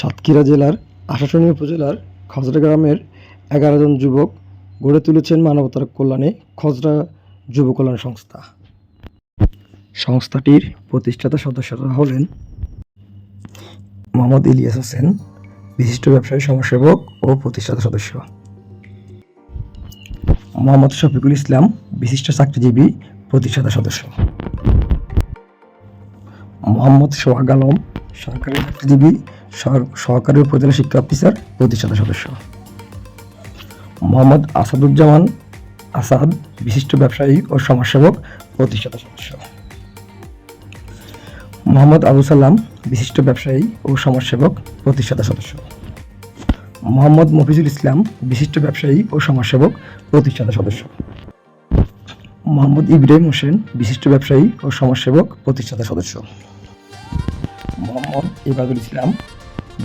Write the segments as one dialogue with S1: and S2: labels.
S1: সাতক্ষীরা জেলার আশাশুনি উপজেলার খজরা গ্রামের এগারো জন যুবক গড়ে তুলেছেন মানবতার কল্যাণে খজরা যুব কল্যাণ সংস্থা। সংস্থাটির প্রতিষ্ঠাতা সদস্যরা হলেন মোহাম্মদ ইলিয়াস হোসেন, বিশিষ্ট ব্যবসায়ী, সমাজসেবক ও প্রতিষ্ঠাতা সদস্য। মোহাম্মদ শফিকুল ইসলাম, বিশিষ্ট চাকরিজীবী, প্রতিষ্ঠাতা সদস্য। মোহাম্মদ সোহাগ আলম সরকারি চাকরিজীবী সহ- সহকারী উপজেলা শিক্ষা অফিসার, প্রতিষ্ঠাতা সদস্য। মোহাম্মদ আসাদুজ্জামান আসাদ, বিশিষ্ট ব্যবসায়ী ও সমাজসেবক, প্রতিষ্ঠাতা সদস্য। মোহাম্মদ আবু সালাম, বিশিষ্ট ব্যবসায়ী ও সমাজসেবক, প্রতিষ্ঠাতা সদস্য। মোহাম্মদ মফিজুল ইসলাম, বিশিষ্ট ব্যবসায়ী ও সমাজসেবক, প্রতিষ্ঠাতা সদস্য। মোহাম্মদ ইব্রাহিম হোসেন, বিশিষ্ট ব্যবসায়ী ও সমাজসেবক, প্রতিষ্ঠাতা সদস্য। মোহাম্মদ ইবাদুল ইসলাম,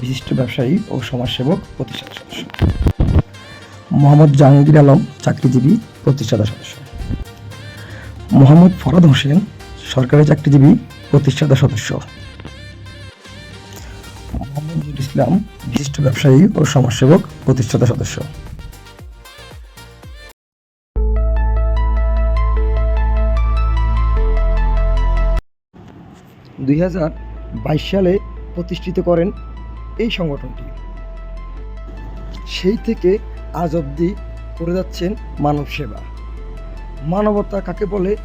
S1: বিশিষ্ট ব্যবসায়ী ও সমাজসেবক, প্রতিষ্ঠাতা সদস্য। মোহাম্মদ জাহাঙ্গীর আলম, চাকরিজীবী, প্রতিষ্ঠাতা সদস্য। মোহাম্মদ ফরাদ হোসেন, সরকারি চাকরিজীবী, প্রতিষ্ঠাতা সদস্য। মোহাম্মদ নুরুল ইসলাম, বিশিষ্ট ব্যবসায়ী ও সমাজসেবক, প্রতিষ্ঠাতা সদস্য। দুই হাজার বাইশ সালে প্রতিষ্ঠিত করেন এই সংগঠনটি। সেই থেকে আজ অবধি করে যাচ্ছেন মানব সেবা। মানবতা কাকে বলে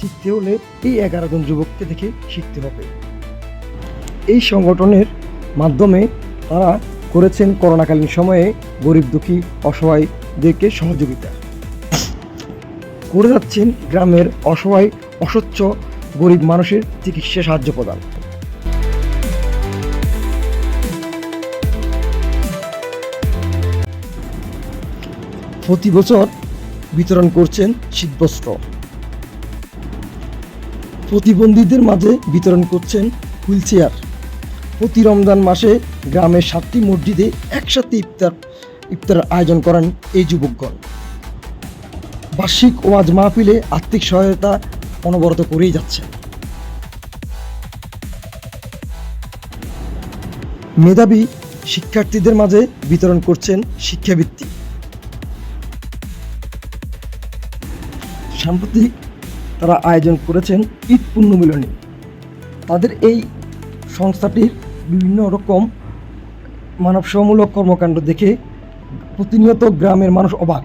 S1: শিখতে হলে এই এগারো জন যুবককে দেখে শিখতে হবে। এই সংগঠনের মাধ্যমে তারা করেছেন করোনাকালীন সময়ে গরিব দুঃখী অসহায়দেরকে সহযোগিতা। করে যাচ্ছেন গ্রামের অসহায় অস্বচ্ছ গরিব মানুষের চিকিৎসা সাহায্য প্রদান। প্রতি বছর বিতরণ করছেন শীতবস্ত্র। প্রতিবন্ধীদের মাঝে বিতরণ করছেন হুইল চেয়ার। প্রতি রমজান মাসে গ্রামের সাতটি মসজিদে একসাথে ইফতার ইফতারের আয়োজন করেন এই যুবকগণ। বার্ষিক ওয়াজ মাহফিলে আর্থিক সহায়তা অনবরত করেই যাচ্ছে মেধাবী শিক্ষার্থীদের মাঝে বিতরণ করছেন শিক্ষাবৃত্তি। সাম্প্রতিক তারা আয়োজন করেছেন ঈদ পুণ্যমিলনী। তাদের এই সংস্থাটির বিভিন্ন রকম মানবসমূলক কর্মকাণ্ড দেখে প্রতিনিয়ত গ্রামের মানুষ অবাক।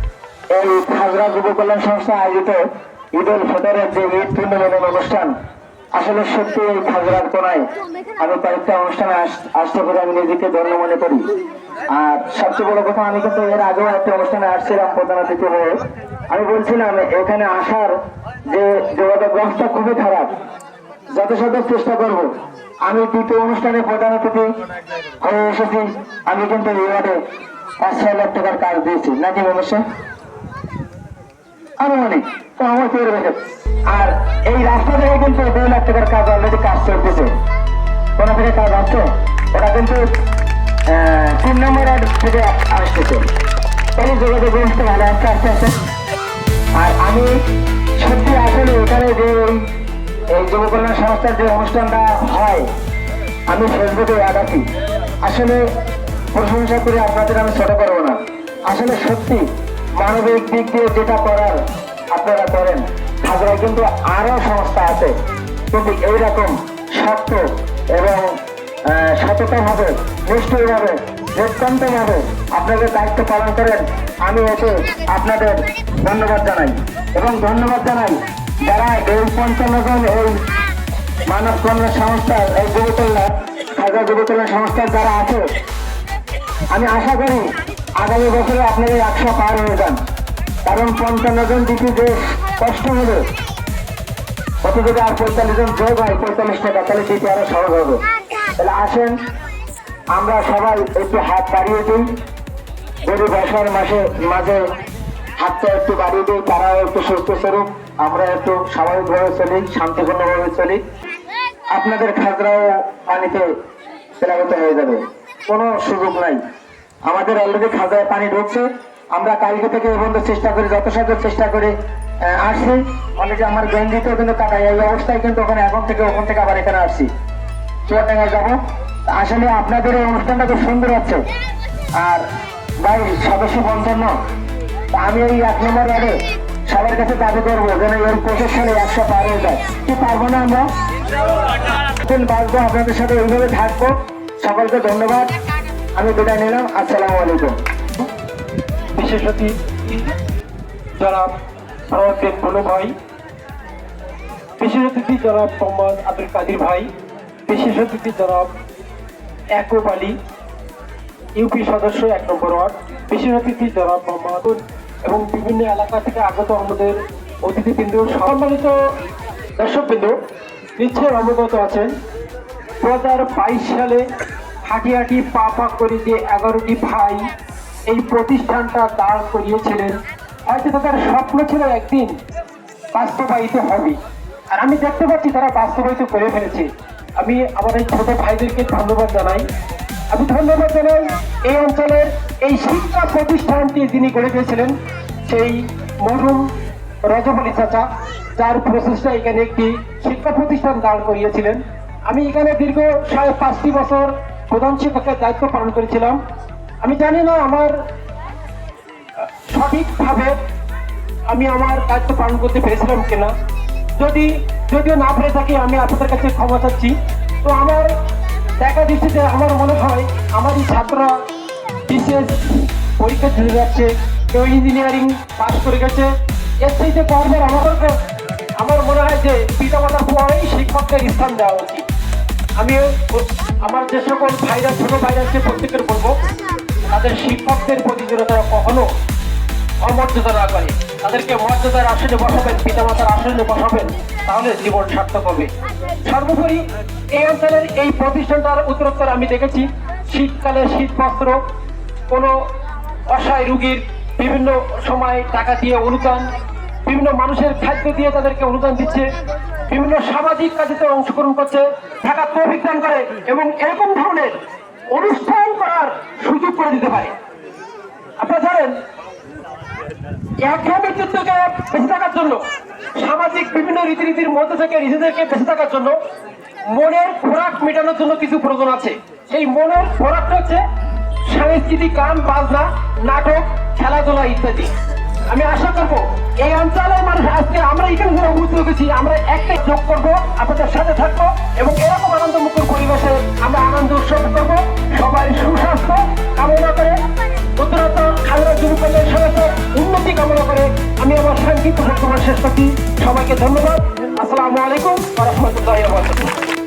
S2: এই খাজরা যুব কল্যাণ সংস্থা আয়োজিত ঈদ উল ফিতরের যে ঈদ পূর্ণমিলন অনুষ্ঠান, আসলে সত্যি এই খাজরার কোনায় আমি কয়েকটা অনুষ্ঠানে আসতে করে আমি নিজেকে ধন্য মনে করি। আর সবচেয়ে বড় কথা, আমি কিন্তু এর আগেও একটা অনুষ্ঠানে আসছিলাম প্রধান অতিথি হয়ে। আমি বলছিলাম, এখানে আসার যে যোগাযোগ ব্যবস্থা খুবই খারাপ। যথাসাধ্য চেষ্টা করব। আমি দ্বিতীয় অনুষ্ঠানে প্রধান অতিথি হয়ে এসেছি। আমি কিন্তু এই ওয়ার্ডে পাঁচ ছয় লাখ টাকার কাজ দিয়েছি। নাকি মনুষ্য আনুমানিক তো আমার পেয়ে রেখে আর এই রাস্তা থেকে কিন্তু দুই লাখ টাকার কাজ অলরেডি কাজ চলতেছে। কোন থেকে কাজ আছে ওটা কিন্তু তিন নম্বর থেকে আসতেছে। এই যোগাযোগ ব্যবস্থা ভালো আসছে আস্তে আস্তে। আর আমি সত্যি আসলে এখানে যে এই- যুব সংস্থার যে অনুষ্ঠানটা হয়, আমি ফেসবুকে অ্যাড আছি। আসলে প্রশংসা করে আপনাদের, আমি ছোট করব না। আসলে সত্যি মানবিক দিক দিয়ে যেটা করার আপনারা করেন। হাজারা কিন্তু আরও সংস্থা আছে। কিন্তু এইরকম শক্ত এবং আহ, সততাভাবে নিষ্ঠুরভাবে নিষ্কান্তভাবে আপনাদের দায়িত্ব পালন করেন আমি এতে আপনাদের ধন্যবাদ জানাই। এবং ধন্যবাদ জানাই যারা এই পঞ্চান্ন জন এই মানব কল্যাণ সংস্থার এই যুব কল্যাণ কল্যাণ সংস্থার যারা আছে। আমি আশা করি আগামী বছরে আপনাদের একশো পার হয়ে যান। কারণ পঞ্চান্ন জন দিতে যে কষ্ট হবে কত যদি আর পঁয়তাল্লিশ জন যোগ হয়, পঁয়তাল্লিশ টাকা, তাহলে দিতে আরও সহজ হবে। তাহলে আসেন, আমরা সবাই একটু হাত বাড়িয়ে দিই। গরিব বসার মাসে, মাঝে হাতটা একটু বাড়িয়ে দিই, তারাও একটু সুস্থ স্বরূপ, আমরা একটু স্বাভাবিকভাবে চলি, শান্তিপূর্ণভাবে চলি। আপনাদের খাজরাও পানিতে প্লাবিত হয়ে যাবে। কোনো সুযোগ নাই। আমাদের অলরেডি খাজরায় পানি ঢুকছে। আমরা কালকে থেকে এই পর্যন্ত চেষ্টা করি যত সাধ্য চেষ্টা করে আসছি। অলরেডি আমার গেঞ্জিতেও কিন্তু কাটাই এই অবস্থায় কিন্তু ওখানে এখন থেকে ওখান থেকে আবার এখানে আসছি। চুয়াডাঙ্গায় যাব। আসলে আপনাদের এই অনুষ্ঠানটা খুব সুন্দর হচ্ছে। আর ভাই সদস্য পঞ্চান্ন আমি এই এক নম্বর ওয়ার্ডে সবার কাছে দাবি করব যেন এর পঁচিশ সালে একশো পার হয়ে যায়। কি পারব না আমরা? দিন বাঁচবো আপনাদের সাথে এইভাবে থাকব। সকলকে ধন্যবাদ। আমি বিদায় নিলাম, আসসালামু আলাইকুম।
S3: বিশেষ জনাব সরদ্দিন ভাই, বিশেষ অতিথি জনাব মোহাম্মদ আব্দুল কাদির ভাই, বিশেষ অতিথি জনাব একুব আলী, ইউপি সদস্য এক নম্বর ওয়ার্ড, বিশেষ অতিথি জনাব মোহাম্মদ এবং বিভিন্ন এলাকা থেকে আগত আমাদের অতিথিবৃন্দ, সম্মানিত দর্শকবৃন্দ নিশ্চয় অবগত আছেন। দু হাজার বাইশ সালে হাঁটি হাঁটি পা পা করে যে এগারোটি ভাই এই প্রতিষ্ঠানটা দাঁড় করিয়েছিলেন। হয়তো তাদের স্বপ্ন ছিল একদিন বাস্তবায়িত হবে। আর আমি দেখতে পাচ্ছি তারা বাস্তবায়িত করে ফেলেছে। আমি আমার এই ছোট ভাইদেরকে ধন্যবাদ জানাই। আমি ধন্যবাদ জানাই এই অঞ্চলের এই শিক্ষা প্রতিষ্ঠানটি যিনি গড়ে দিয়েছিলেন, সেই মরুম রজবলী চাচা, যার প্রচেষ্টা এখানে একটি শিক্ষা প্রতিষ্ঠান দাঁড় করিয়েছিলেন। আমি এখানে দীর্ঘ সাড়ে পাঁচটি বছর প্রধান শিক্ষকের দায়িত্ব পালন করেছিলাম। আমি জানি না আমার সঠিকভাবে আমি আমার দায়িত্ব পালন করতে পেরেছিলাম কিনা। যদি, যদিও না পেরে থাকি, আমি আপনাদের কাছে ক্ষমা চাচ্ছি। তো আমার দেখা দিচ্ছে যে আমার মনে হয়, আমারই ছাত্ররা বিশেষ পরীক্ষা দিতে যাচ্ছে, কেউ ইঞ্জিনিয়ারিং পাস করে গেছে। এর চাইতে পরপর আমাদেরকে আমার মনে হয় যে পিতামাতার পরেই শিক্ষকদের স্থান দেওয়া উচিত। আমি আমার যে সকল ভাইরা ছোট ভাইরা আছে প্রত্যেকের বলব, তাদের শিক্ষকদের প্রতি যেন তারা কখনো অমর্যাদা না করে তাদেরকে মর্যাদার আসনে বসাবেন, পিতামাতার আসনে বসাবেন, তাহলে জীবন সার্থক হবে। সর্বোপরি এই অঞ্চলের এই প্রতিষ্ঠানটার উত্তরোত্তর আমি দেখেছি, শীতকালে শীত বস্ত্র কোনো অসহায় রুগীর বিভিন্ন সময় টাকা দিয়ে অনুদান, বিভিন্ন মানুষের খাদ্য দিয়ে তাদেরকে অনুদান দিচ্ছে। বিভিন্ন সামাজিক কাজে তারা অংশগ্রহণ করছে ঢাকা অভিজ্ঞান করে এবং এরকম ধরনের অনুষ্ঠান করার সুযোগ করে দিতে পারে। আপনারা জানেন, একঘেয়েমি চিত্তকে বেঁচে থাকার জন্য, সামাজিক বিভিন্ন রীতিনীতির মধ্যে থেকে নিজেদেরকে বেঁচে থাকার জন্য মনের খোরাক মেটানোর জন্য কিছু প্রয়োজন আছে। সেই মনের খোরাকটা হচ্ছে সাংস্কৃতিক গান, বাজনা, নাটক, খেলাধুলা ইত্যাদি। আমি আশা করব এই অঞ্চলের মানুষ আজকে আমরা এখানে যারা উপস্থিত হয়েছি, আমরা একটাই যোগ করব, আপনাদের সাথে থাকব এবং এরকম আনন্দমুখর পরিবেশে আমরা আনন্দ উৎসব করব। সবাই সুস্বাস্থ্য কামনা করে উত্তরত খালেদা যুবকদের সদস্য উন্নতি কামনা করে আমি আমার সংক্ষিপ্ত বক্তব্য শেষ করছি। সবাইকে ধন্যবাদ। আসসালামু আলাইকুম। রহমতুল্লাহ